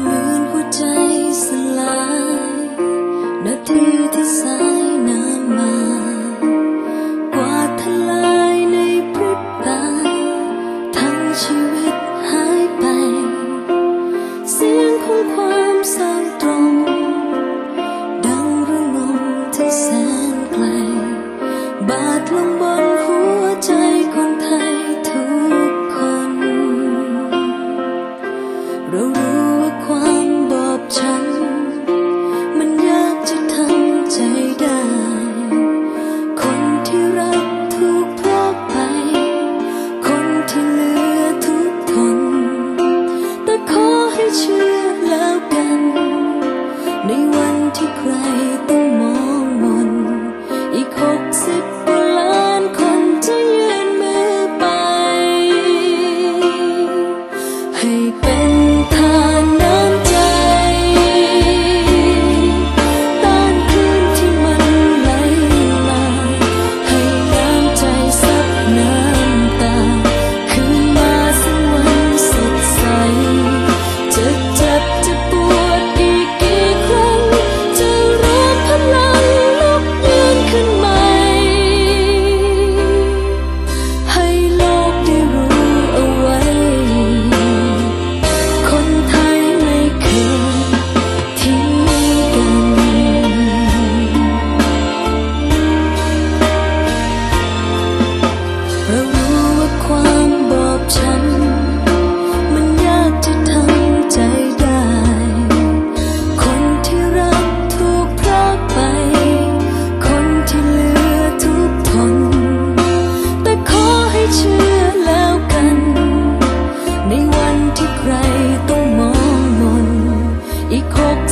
เหมือนหัวใจสลายนาทีที่สายนามากว่าทลายในพริบตา ทั้ชีวิตหายไป เสียงของความเศร้าตรง ดังระงมที่แสนไกล บาดลงบน 一口